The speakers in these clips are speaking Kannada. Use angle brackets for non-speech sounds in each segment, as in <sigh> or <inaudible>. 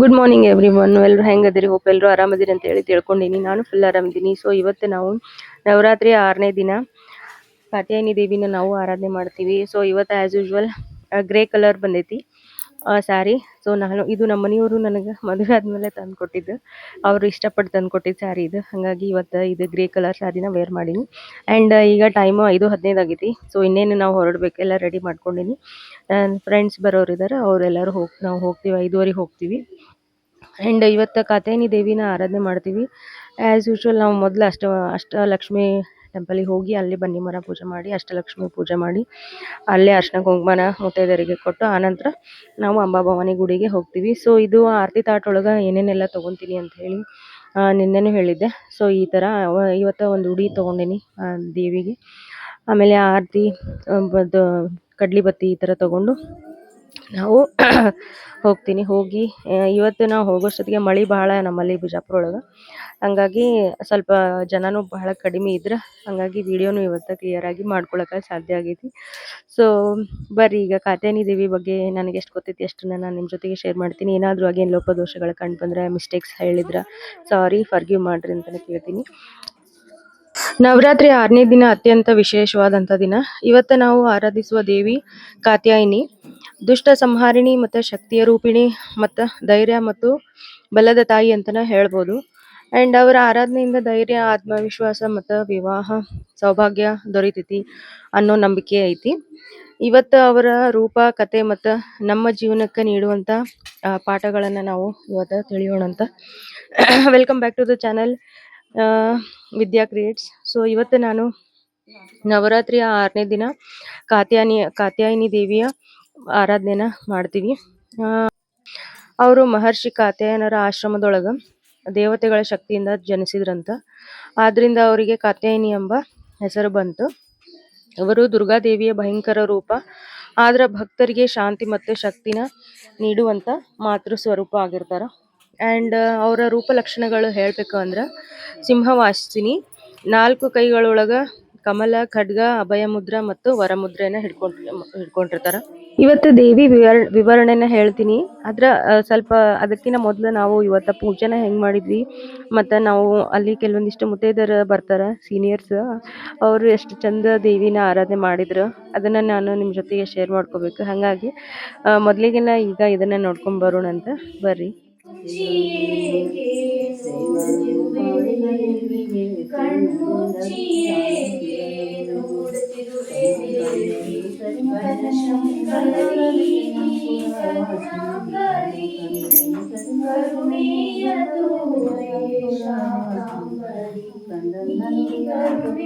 ಗುಡ್ ಮಾರ್ನಿಂಗ್ ಎವ್ರಿ ಒನ್ ಎಲ್ಲರೂ ಹೆಂಗದಿರಿ ಹೋಪ್ ಎಲ್ಲರೂ ಆರಾಮದಿರಿ ಅಂತ ಹೇಳಿ ತಿಳ್ಕೊಂಡಿನಿ. ನಾನು ಫುಲ್ ಆರಾಮಿದ್ದೀನಿ ಸೊ ಇವತ್ತು ನಾವು ನವರಾತ್ರಿ ಆರನೇ ದಿನ. ಕಾತ್ಯಾಯಿನಿ ದೇವಿನ ನಾವು ಆರಾಧನೆ ಮಾಡ್ತೀವಿ. ಸೊ ಇವತ್ತು ಆ್ಯಸ್ ಯೂಶ್ವಲ್ ಗ್ರೇ ಕಲರ್ ಬಂದೈತಿ. ಸ್ಯಾರಿ ಸೊ ನಾನು, ಇದು ನಮ್ಮ ಮನೆಯವರು ನನಗೆ ಮದುವೆ ಆದಮೇಲೆ ತಂದು ಕೊಟ್ಟಿದ್ದು ಅವರು ಇಷ್ಟಪಟ್ಟು ತಂದು ಕೊಟ್ಟಿದ್ದು ಸ್ಯಾರಿ ಇದು. ಹಾಗಾಗಿ ಇವತ್ತು ಇದು ಗ್ರೇ ಕಲರ್ ಸ್ಯಾರಿನ ವೇರ್ ಮಾಡೀನಿ. ಆ್ಯಂಡ್ ಈಗ ಟೈಮು ಐದು ಹದಿನೈದು ಆಗೈತಿ. ಸೊ ಇನ್ನೇನು ನಾವು ಹೊರಡಬೇಕು, ಎಲ್ಲ ರೆಡಿ ಮಾಡ್ಕೊಂಡಿನಿ. ನನ್ನ ಫ್ರೆಂಡ್ಸ್ ಬರೋರು ಇದ್ದಾರೆ ಅವರೆಲ್ಲರೂ ಹೋಗಿ, ನಾವು ಹೋಗ್ತೀವಿ, ಐದುವರೆಗೆ ಹೋಗ್ತೀವಿ. ಆ್ಯಂಡ್ ಇವತ್ತು ಕಾತ್ಯಾಯನಿ ದೇವಿನ ಆರಾಧನೆ ಮಾಡ್ತೀವಿ. ಆ್ಯಸ್ ಯೂಶ್ವಲ್ ನಾವು ಮೊದಲು ಅಷ್ಟ ಅಷ್ಟಲಕ್ಷ್ಮಿ ಟೆಂಪಲಿಗೆ ಹೋಗಿ ಅಲ್ಲಿ ಬನ್ನಿ, ಮರ ಪೂಜೆ ಮಾಡಿ, ಅಷ್ಟಲಕ್ಷ್ಮಿ ಪೂಜೆ ಮಾಡಿ. ಅಲ್ಲೇ ಅರ್ಶನ ಕುಂಕುಮನ ಮುತ್ತೈದೆಯರಿಗೆ ಕೊಟ್ಟು ಆನಂತರ ನಾವು ಅಂಬಾಭವಾನಿ ಗುಡಿಗೆ ಹೋಗ್ತೀವಿ. ಸೊ ಇದು ಆರತಿ ತಾಟ್ ಒಳಗೆ ಏನೇನೆಲ್ಲ ತಗೊಂತೀನಿ ಅಂತ ಹೇಳಿ ನಿನ್ನೆನೂ ಹೇಳಿದ್ದೆ. ಸೊ ಈ ಥರ ಇವತ್ತ ಒಂದು ಉಡಿ ತೊಗೊಂಡೀನಿ ದೇವಿಗೆ. ಆಮೇಲೆ ಆರತಿ ಕಡ್ಲಿ ಬತ್ತಿ ಈ ಥರ ತೊಗೊಂಡು ನಾವು <clears throat> ಹೋಗ್ತೀನಿ. ಹೋಗಿ ಇವತ್ತು ನಾವು ಹೋಗೋಷ್ಟೊತ್ತಿಗೆ ಮಳೆ ಭಾಳ ನಮ್ಮಲ್ಲಿ ಬಿಜಾಪುರ ಒಳಗೆ ಹಂಗಾಗಿ ಸ್ವಲ್ಪ ಜನನು ಬಹಳ ಕಡಿಮೆ ಇದ್ರೆ ಹಾಗಾಗಿ ವಿಡಿಯೋನು ಇವತ್ತು ಕ್ಲಿಯರಾಗಿ ಮಾಡ್ಕೊಳಕ್ಕೆ ಸಾಧ್ಯ ಆಗೈತಿ. ಸೊ ಬರ್ರಿ, ಈಗ ಕಾತ್ಯಾಯನಿ ದೇವಿ ಬಗ್ಗೆ ನನಗೆ ಎಷ್ಟು ಗೊತ್ತೈತಿ ಅಷ್ಟನ್ನು ನಾನು ನಿಮ್ಮ ಜೊತೆಗೆ ಶೇರ್ ಮಾಡ್ತೀನಿ. ಏನಾದರೂ ಆಗೇನು ಲೋಪದೋಷಗಳು ಕಂಡು ಬಂದರೆ ಮಿಸ್ಟೇಕ್ಸ್ ಹೇಳಿದ್ರೆ ಸಾರಿ ಫರ್ಗಿವ್ ಮಾಡ್ರಿ ಅಂತಲೇ ಕೇಳ್ತೀನಿ. ನವರಾತ್ರಿ ಆರನೇ ದಿನ ಅತ್ಯಂತ ವಿಶೇಷವಾದಂಥ ದಿನ. ಇವತ್ತು ನಾವು ಆರಾಧಿಸುವ ದೇವಿ ಕಾತ್ಯಾಯಿನಿ. ದುಷ್ಟ ಸಂಹಾರಿಣಿ ಮತ್ತು ಶಕ್ತಿಯ ರೂಪಿಣಿ ಮತ್ತು ಧೈರ್ಯ ಮತ್ತು ಬಲದ ತಾಯಿ ಅಂತಲೇ ಹೇಳ್ಬೋದು. ಆ್ಯಂಡ್ ಅವರ ಆರಾಧನೆಯಿಂದ ಧೈರ್ಯ, ಆತ್ಮವಿಶ್ವಾಸ ಮತ್ತು ವಿವಾಹ ಸೌಭಾಗ್ಯ ದೊರೀತೈತಿ ಅನ್ನೋ ನಂಬಿಕೆ ಐತಿ. ಇವತ್ತು ಅವರ ರೂಪ, ಕತೆ ಮತ್ತು ನಮ್ಮ ಜೀವನಕ್ಕೆ ನೀಡುವಂಥ ಪಾಠಗಳನ್ನು ನಾವು ಇವತ್ತು ತಿಳಿಯೋಣ ಅಂತ. Welcome back to the channel Vidya creates so ಇವತ್ತು ನಾನು ನವರಾತ್ರಿಯ ಆರನೇ ದಿನ ಕಾತ್ಯಾನಿ ಕಾತ್ಯಾಯಿನಿ ದೇವಿಯ ಆರಾಧನೆನ ಮಾಡ್ತೀವಿ. ಅವರು ಮಹರ್ಷಿ ಕಾತ್ಯಾಯನರ ಆಶ್ರಮದೊಳಗೆ ದೇವತೆಗಳ ಶಕ್ತಿಯಿಂದ ಜನಿಸಿದ್ರಂತ. ಆದ್ರಿಂದ ಅವರಿಗೆ ಕಾತ್ಯಾಯಿನಿ ಎಂಬ ಹೆಸರು ಬಂತು. ಅವರು ದುರ್ಗಾದೇವಿಯ ಭಯಂಕರ ರೂಪ, ಆದ್ರ ಭಕ್ತರಿಗೆ ಶಾಂತಿ ಮತ್ತು ಶಕ್ತಿನ ನೀಡುವಂತ ಮಾತೃ ಸ್ವರೂಪ ಆಗಿರ್ತಾರ. ಆ್ಯಂಡ್ ಅವರ ರೂಪ ಲಕ್ಷಣಗಳು ಹೇಳಬೇಕು ಅಂದ್ರೆ ಸಿಂಹವಾಸಿನಿ, ನಾಲ್ಕು ಕೈಗಳೊಳಗ ಕಮಲ ಖಡ್ಗ ಅಭಯ ಮುದ್ರ ಮತ್ತು ವರಮುದ್ರೆನ ಹಿಡ್ಕೊಂಡ್ ಹಿಡ್ಕೊಂಡಿರ್ತಾರ ಇವತ್ತು ದೇವಿ ವಿವರ ವಿವರಣೆನ ಹೇಳ್ತೀನಿ ಅದ್ರ ಸ್ವಲ್ಪ ಅದಕ್ಕಿಂತ ಮೊದಲು ನಾವು ಇವತ್ತ ಪೂಜೆನ ಹೆಂಗ್ ಮಾಡಿದ್ವಿ ಮತ್ತು ನಾವು ಅಲ್ಲಿ ಕೆಲವೊಂದಿಷ್ಟು ಮುತ್ತೈದೆಯರು ಬರ್ತಾರ ಸೀನಿಯರ್ಸ್ ಅವರು ಎಷ್ಟು ಚಂದ ದೇವಿನ ಆರಾಧನೆ ಮಾಡಿದ್ರು ಅದನ್ನ ನಾನು ನಿಮ್ಮ ಜೊತೆಗೆ ಶೇರ್ ಮಾಡ್ಕೋಬೇಕು ಹಾಗಾಗಿ ಮೊದಲಿಗೆಲ್ಲ ಈಗ ಇದನ್ನ ನೋಡ್ಕೊಂಡ್ ಬರೋಣ ಅಂತ ಬರ್ರಿ i Thank you.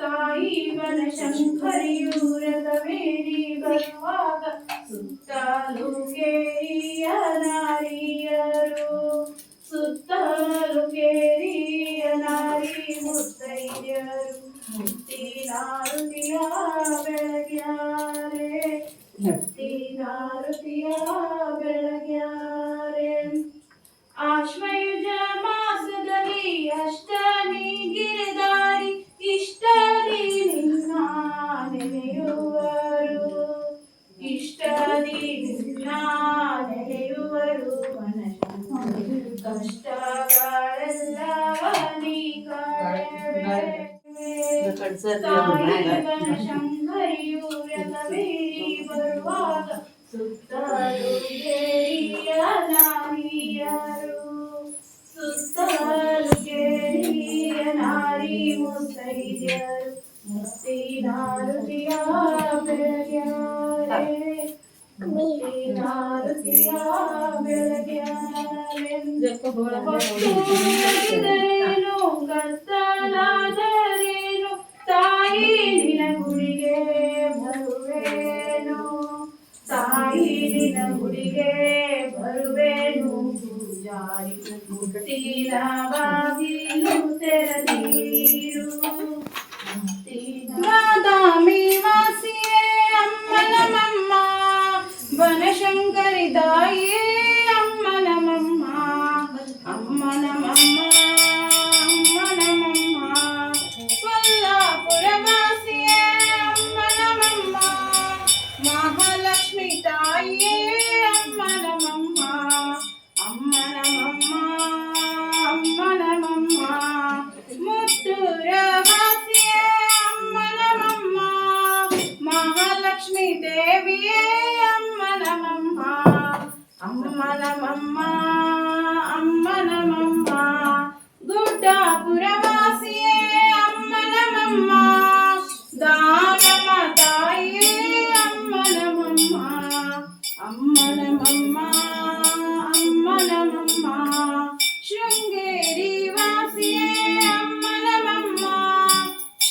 ತಾಯಿ ಬನಶಂಕರಿಯೂರಗವೇರಿ ಬರುವಾಗ ಸುತ್ತಲೂ ಕತ್ತಲಾದರೇನು ತಾಯಿ ನಿನ ಗುಡಿಗೆ ಬರುವೇನು ತಾಯಿ ನಿನ ಗುಡಿಗೆ ಬರುವೇನು ಪೂಜಾರಿ ಮುತ್ತಿನ Lakshmi, Daya.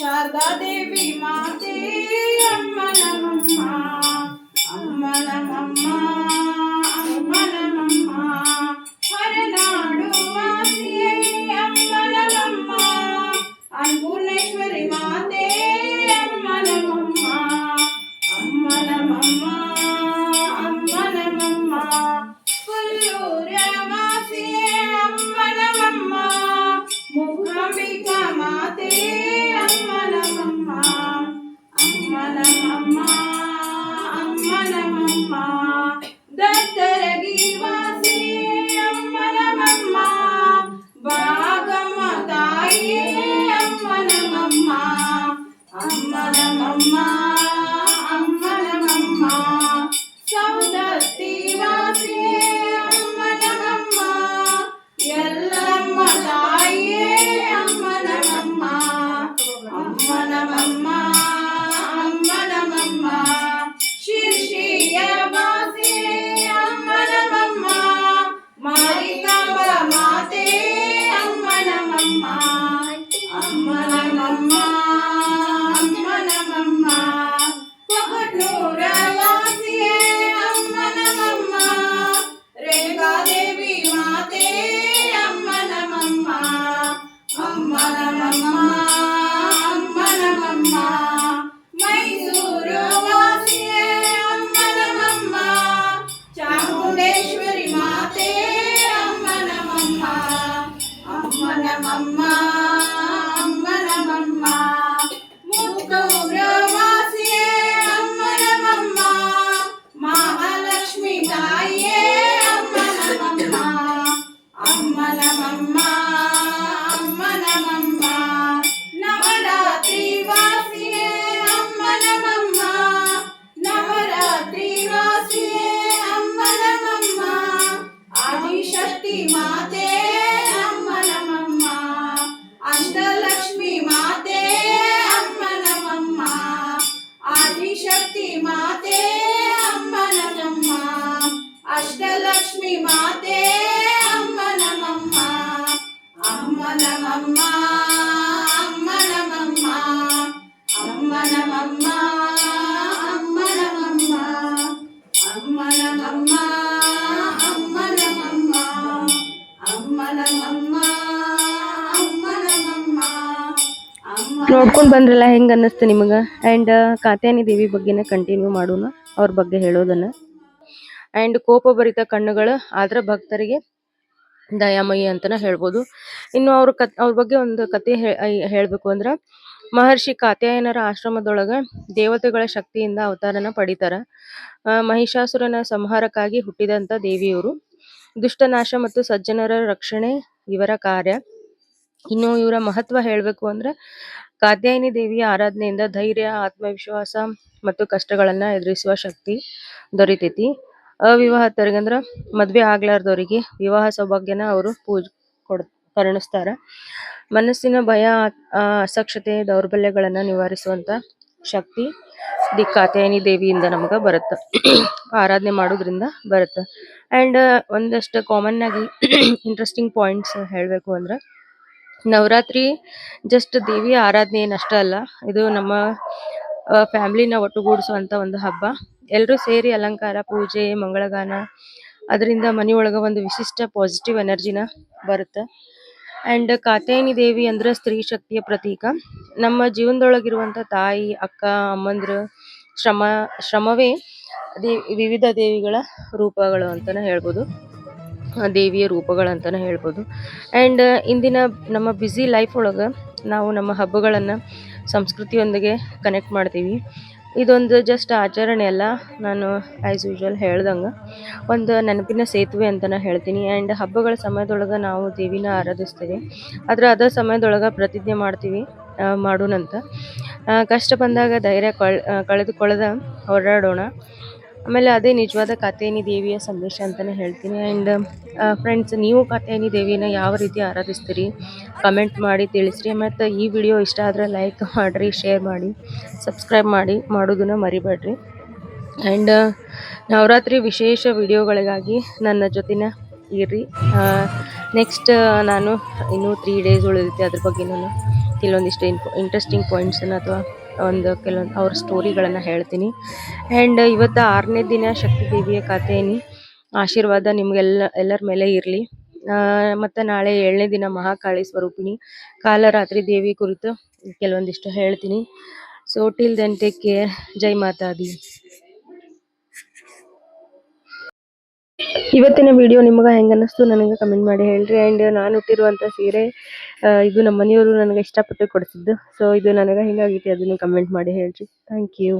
శారదాదేవి మాతే అమ్మ నమమ్మ అమ్మ నమమ్మ అమ్మ నమమ్మ హరనాడు మాతే అమ్మ నమమ్మ అన్పూర్ణేశ్వరి మాతే అమ్మ నమమ్మ అమ్మ నమమ్మ అమ్మ నమమ్మ కొల్లూరు mama. మమ్మనమమ్మా ಮಾತೆ ಅಮ್ಮ ನೋಡ್ಕೊಂಡ್ ಬಂದ್ರಲ್ಲ ಹೆಂಗ್ ಅನ್ನಿಸ್ತು ನಿಮಗ? ಅಂಡ್ ಕಾತ್ಯಾನಿ ದೇವಿ ಬಗ್ಗೆನ ಕಂಟಿನ್ಯೂ ಮಾಡೋಣ ಅವ್ರ ಬಗ್ಗೆ ಹೇಳೋದನ್ನ. ಆ್ಯಂಡ್ ಕೋಪಭರಿತ ಕಣ್ಣುಗಳು ಆದ್ರ ಭಕ್ತರಿಗೆ ದಯಾಮಯಿ ಅಂತಾನೆ ಹೇಳ್ಬೋದು. ಇನ್ನು ಅವ್ರ ಕತ್ ಅವ್ರ ಬಗ್ಗೆ ಒಂದು ಕತೆ ಹೇಳ್ಬೇಕು ಅಂದ್ರ, ಮಹರ್ಷಿ ಕಾತ್ಯಾಯನರ ಆಶ್ರಮದೊಳಗ ದೇವತೆಗಳ ಶಕ್ತಿಯಿಂದ ಅವತಾರನ ಪಡಿತಾರ. ಮಹಿಷಾಸುರನ ಸಂಹಾರಕ್ಕಾಗಿ ಹುಟ್ಟಿದಂತ ದೇವಿಯವರು. ದುಷ್ಟನಾಶ ಮತ್ತು ಸಜ್ಜನರ ರಕ್ಷಣೆ ಇವರ ಕಾರ್ಯ. ಇನ್ನು ಇವರ ಮಹತ್ವ ಹೇಳ್ಬೇಕು ಅಂದ್ರೆ, ಕಾತ್ಯಾಯಿನಿ ದೇವಿಯ ಆರಾಧನೆಯಿಂದ ಧೈರ್ಯ, ಆತ್ಮವಿಶ್ವಾಸ ಮತ್ತು ಕಷ್ಟಗಳನ್ನ ಎದುರಿಸುವ ಶಕ್ತಿ ದೊರಿತೈತಿ. ಅವಿವಾಹಿತರಿಗಂದ್ರ ಮದ್ವೆ ಆಗ್ಲಾರ್ದವ್ರಿಗೆ ವಿವಾಹ ಸೌಭಾಗ್ಯನ ಅವರು ಪೂಜ್ ಕೊಡ್ ಕರುಣಿಸ್ತಾರ. ಮನಸ್ಸಿನ ಭಯ ಅಸಕ್ಷತೆ, ದೌರ್ಬಲ್ಯಗಳನ್ನ ನಿವಾರಿಸುವಂತ ಶಕ್ತಿ ದಿ ಕಾತಾಯಿನಿ ದೇವಿಯಿಂದ ನಮಗ ಬರುತ್ತ. ಆರಾಧನೆ ಮಾಡೋದ್ರಿಂದ ಬರುತ್ತ. ಅಂಡ್, ಒಂದಷ್ಟು ಕಾಮನ್ ಆಗಿ ಇಂಟ್ರೆಸ್ಟಿಂಗ್ ಪಾಯಿಂಟ್ಸ್ ಹೇಳಬೇಕು ಅಂದ್ರ, ನವರಾತ್ರಿ ಜಸ್ಟ್ ದೇವಿಯ ಆರಾಧನೆ ಏನಷ್ಟ ಅಲ್ಲ, ಇದು ನಮ್ಮ ಫ್ಯಾಮಿಲಿನ ಒಟ್ಟುಗೂಡಿಸುವಂತ ಒಂದು ಹಬ್ಬ. ಎಲ್ಲರೂ ಸೇರಿ ಅಲಂಕಾರ, ಪೂಜೆ, ಮಂಗಳಗಾನ, ಅದರಿಂದ ಮನೆಯೊಳಗ ಒಂದು ವಿಶಿಷ್ಟ ಪಾಸಿಟಿವ್ ಎನರ್ಜಿನ ಬರುತ್ತೆ. ಅಂಡ್ ಕಾತ್ಯಾಯಿನಿ ದೇವಿ ಅಂದ್ರೆ ಸ್ತ್ರೀ ಶಕ್ತಿಯ ಪ್ರತೀಕ. ನಮ್ಮ ಜೀವನದೊಳಗಿರುವಂತ ತಾಯಿ, ಅಕ್ಕ, ಅಮ್ಮಂದ್ರು ಶ್ರಮ, ಶ್ರಮವೇ ದೇ, ವಿವಿಧ ದೇವಿಗಳ ರೂಪಗಳು ಅಂತಾನೆ ಹೇಳ್ಬೋದು. ದೇವಿಯ ದೇವಿಯ ರೂಪಗಳಂತಾನೆ ಹೇಳ್ಬೋದು. ಆ್ಯಂಡ್ ಇಂದಿನ ನಮ್ಮ ಬ್ಯುಸಿ ಲೈಫ್ ಒಳಗೆ ನಾವು ನಮ್ಮ ಹಬ್ಬಗಳನ್ನು ಸಂಸ್ಕೃತಿಯೊಂದಿಗೆ ಕನೆಕ್ಟ್ ಮಾಡ್ತೀವಿ. ಇದೊಂದು ಜಸ್ಟ್ ಆಚರಣೆ ಅಲ್ಲ. ನಾನು ಆ್ಯಸ್ ಯೂಶ್ವಲ್ ಹೇಳ್ದಂಗೆ. ಒಂದು ನೆನಪಿನ ಸೇತುವೆ ಅಂತಲೇ ಹೇಳ್ತೀನಿ. ಆ್ಯಂಡ್ ಹಬ್ಬಗಳ ಸಮಯದೊಳಗೆ ನಾವು ದೇವಿನ ಆರಾಧಿಸ್ತೀವಿ. ಆದರೆ ಅದೇ ಸಮಯದೊಳಗೆ ಪ್ರತಿಜ್ಞೆ ಮಾಡ್ತೀವಿ ಮಾಡೋಣಂತ. ಕಷ್ಟ ಬಂದಾಗ ಧೈರ್ಯ ಕಳ್ ಕಳೆದುಕೊಳ್ಳದ ಹೋರಾಡೋಣ. ಆಮೇಲೆ ಅದೇ ನಿಜವಾದ ಕಾತ್ಯಾಯಿನಿ ದೇವಿಯ ಸಂದೇಶ ಅಂತಲೇ ಹೇಳ್ತೀನಿ. ಆ್ಯಂಡ್ ಫ್ರೆಂಡ್ಸ್ ನೀವು ಕಾತ್ಯಾಯಿನಿ ದೇವಿನ ಯಾವ ರೀತಿ ಆರಾಧಿಸ್ತೀರಿ? ಕಮೆಂಟ್ ಮಾಡಿ, ತಿಳಿಸ್ರಿ. ಮತ್ತು ಈ ವಿಡಿಯೋ ಇಷ್ಟ ಆದರೆ ಲೈಕ್ ಮಾಡಿರಿ ಶೇರ್ ಮಾಡಿ ಸಬ್ಸ್ಕ್ರೈಬ್ ಮಾಡಿ ಮಾಡೋದನ್ನ ಮರಿಬೇಡ್ರಿ. ಆ್ಯಂಡ್ ನವರಾತ್ರಿ ವಿಶೇಷ ವಿಡಿಯೋಗಳಿಗಾಗಿ ನನ್ನ ಜೊತೆನ ಇರ್ರಿ ನೆಕ್ಸ್ಟ್ ನಾನು ಇನ್ನೂ ತ್ರೀ ಡೇಸ್ ಉಳಿದೈತೆ ಅದ್ರ ಬಗ್ಗೆ ನಾನು ಕೆಲವೊಂದಿಷ್ಟು ಇನ್ಫೋ ಇಂಟ್ರೆಸ್ಟಿಂಗ್ ಪಾಯಿಂಟ್ಸನ್ನು ಅಥವಾ ಒಂದು ಕೆಲವೊಂದು ಅವ್ರ ಸ್ಟೋರಿಗಳನ್ನು ಹೇಳ್ತೀನಿ. ಆ್ಯಂಡ್ ಇವತ್ತು ಆರನೇ ದಿನ ಶಕ್ತಿ ದೇವಿಯ ಕಥೆನಿ. ಆಶೀರ್ವಾದ ನಿಮಗೆಲ್ಲ, ಎಲ್ಲರ ಮೇಲೆ ಇರಲಿ. ಮತ್ತು ನಾಳೆ ಏಳನೇ ದಿನ ಮಹಾಕಾಳಿ ಸ್ವರೂಪಿಣಿ. ಕಾಲರಾತ್ರಿ ದೇವಿ ಕುರಿತು ಕೆಲವೊಂದಿಷ್ಟು ಹೇಳ್ತೀನಿ. So till then take care ಜೈ ಮಾತಾದಿ. ಇವತ್ತಿನ ವಿಡಿಯೋ ನಿಮಗೆ ಹೆಂಗೆ ಅನ್ನಿಸ್ತು ನನಗೆ ಕಮೆಂಟ್ ಮಾಡಿ ಹೇಳ್ರಿ. ಆ್ಯಂಡ್ ನಾನು ಹುಟ್ಟಿರುವಂಥ ಸೀರೆ ಇದು ನಮ್ಮ ಮನೆಯವರು ನನಗೆ ಇಷ್ಟಪಟ್ಟು ಕೊಡಿಸಿದ್ದು. ಸೊ ಇದು ನನಗೆ ಹೆಂಗಾಗಿತ್ತು, ಅದನ್ನು ಕಮೆಂಟ್ ಮಾಡಿ ಹೇಳ್ರಿ. Thank you